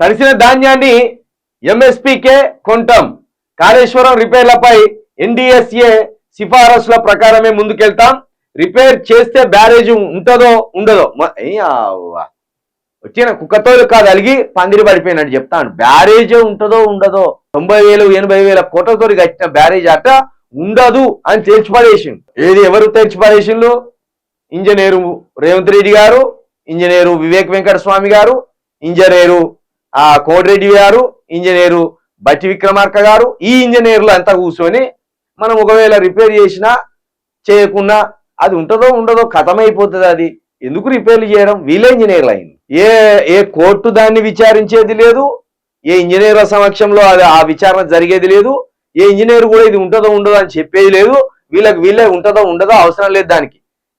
తడిసిన ధాన్యాన్ని ఎంఎస్పీకే కొంటాం. కాళేశ్వరం రిపేర్లపై ఎన్డిఎస్ఏ సిఫారసుల ప్రకారమే ముందుకెళ్తాం. రిపేర్ చేస్తే బ్యారేజ్ ఉంటుందో ఉండదో? వచ్చిన కుక్కతోలు కాదు అలిగి పందిరి పడిపోయినట్టు చెప్తాను. బ్యారేజ్ ఉంటుందో ఉండదో? తొంభై వేలు ఎనభై వేల కోట్లతో కట్టిన బ్యారేజ్ అట ఉండదు అని తేల్చిపడేసిండు. ఏది ఎవరు తేల్చిపడేసిండు? ఇంజనీరు రేవంత్ రెడ్డి గారు ఇంజనీరు వివేక్ వెంకట స్వామి గారు ఇంజనీరు ఆ కోటిరెడ్డి గారు ఇంజనీరు బట్టి విక్రమార్క గారు ఈ ఇంజనీర్లు అంతా కూర్చొని మనం ఒకవేళ రిపేర్ చేసినా చేయకున్నా అది ఉంటుందో ఉండదో కథమైపోతుంది అది. ఎందుకు రిపేర్లు చేయడం? వీళ్ళే ఇంజనీర్లు అయింది ఏ ఏ కోర్టు దాన్ని విచారించేది లేదు ఏ ఇంజనీర్ల సమక్షంలో అది ఆ విచారణ జరిగేది లేదు ఏ ఇంజనీర్ కూడా ఇది ఉంటుందో ఉండదో అని చెప్పేది లేదు. వీళ్ళకి వీళ్ళే ఉంటుందో ఉండదో అవసరం లేదు దానికి.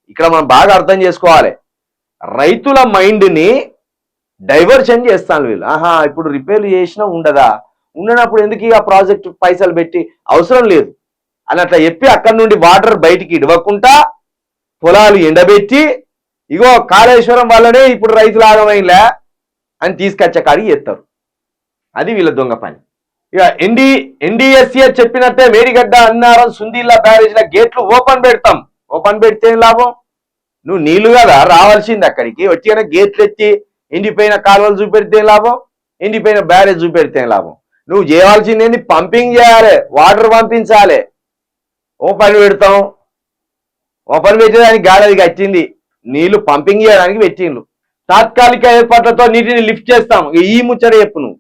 ఇక్కడ మనం బాగా అర్థం చేసుకోవాలి. రైతుల మైండ్ని డైవర్షన్ చేస్తాను వీళ్ళు. ఆహా ఇప్పుడు రిపేర్లు చేసినా ఉండదా? ఉండనప్పుడు ఎందుకు ఇక ప్రాజెక్ట్ పైసలు పెట్టి? అవసరం లేదు. అని అట్లా చెప్పి అక్కడి నుండి వాటర్ బయటికి ఇడవకుండా పొలాలు ఎండబెట్టి ఇగో కాళేశ్వరం వల్లనే ఇప్పుడు రైతులు ఆగమైలే అని తీసుకొచ్చే కాడికి చేస్తారు అది వీళ్ళ దొంగ పని. ఇక ఎన్డి ఎన్డిఎస్ఏ చెప్పినట్టే మేడిగడ్డ అన్నారం సుందీల్లా బ్యారేజ్ల గేట్లు ఓపెన్ పెడతాం. ఓపెన్ పెడితే లాభం? నువ్వు నీళ్ళు కదా రావాల్సింది అక్కడికి. వచ్చిన గేట్లు ఎత్తి ఎండిపోయిన కాలువలు చూపెడితే లాభం? ఎండిపోయిన బ్యారేజ్ చూపెడితే లాభం? నువ్వు చేయాల్సింది ఏంటి పంపింగ్ చేయాలి వాటర్ పంపించాలి. ఓపెన్ పెడతాం. ఓపెన్ పెట్టేదానికి గాడది కట్టింది. నీళ్ళు పంపింగ్ చేయడానికి పెట్టిండ్రు. తాత్కాలిక ఏర్పాట్లతో నీటిని లిఫ్ట్ చేస్తాం. ఈ ముచ్చట చెప్పు నువ్వు.